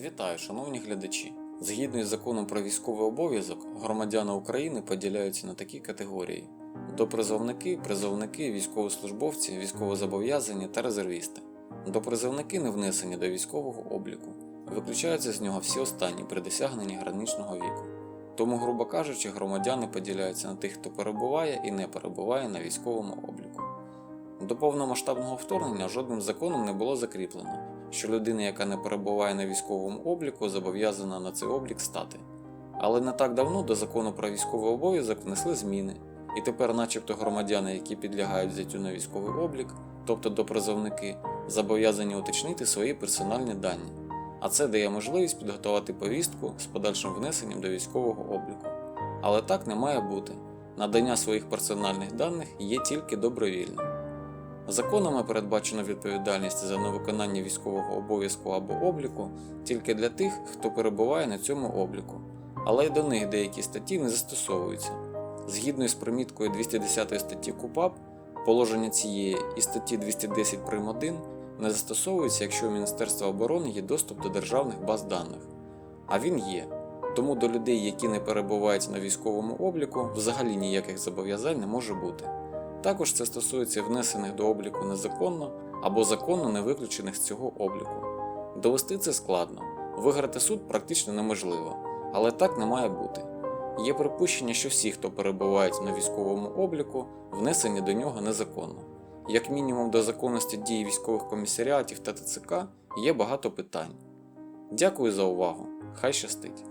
Вітаю, шановні глядачі! Згідно із законом про військовий обов'язок, громадяни України поділяються на такі категорії: допризовники, призовники, військовослужбовці, військовозобов'язані та резервісти. Допризовники не внесені до військового обліку, виключаються з нього всі останні при досягненні граничного віку. Тому, грубо кажучи, громадяни поділяються на тих, хто перебуває і не перебуває на військовому обліку. До повномасштабного вторгнення жодним законом не було закріплено, що людина, яка не перебуває на військовому обліку, зобов'язана на цей облік стати. Але не так давно до закону про військовий обов'язок внесли зміни, і тепер, начебто, громадяни, які підлягають взяттю на військовий облік, тобто допризовники, зобов'язані уточнити свої персональні дані. А це дає можливість підготувати повістку з подальшим внесенням до військового обліку. Але так не має бути. Надання своїх персональних даних є тільки добровільним. Законами передбачено відповідальність за невиконання військового обов'язку або обліку тільки для тих, хто перебуває на цьому обліку, але й до них деякі статті не застосовуються. Згідно із приміткою 210 статті КУПАП, положення цієї і статті 210 прим. 1 не застосовуються, якщо у Міністерства оборони є доступ до державних баз даних. А він є. Тому до людей, які не перебувають на військовому обліку, взагалі ніяких зобов'язань не може бути. Також це стосується внесених до обліку незаконно або законно не виключених з цього обліку. Довести це складно, виграти суд практично неможливо, але так не має бути. Є припущення, що всі, хто перебувають на військовому обліку, внесені до нього незаконно. Як мінімум до законності дії військових комісаріатів та ТЦК є багато питань. Дякую за увагу. Хай щастить!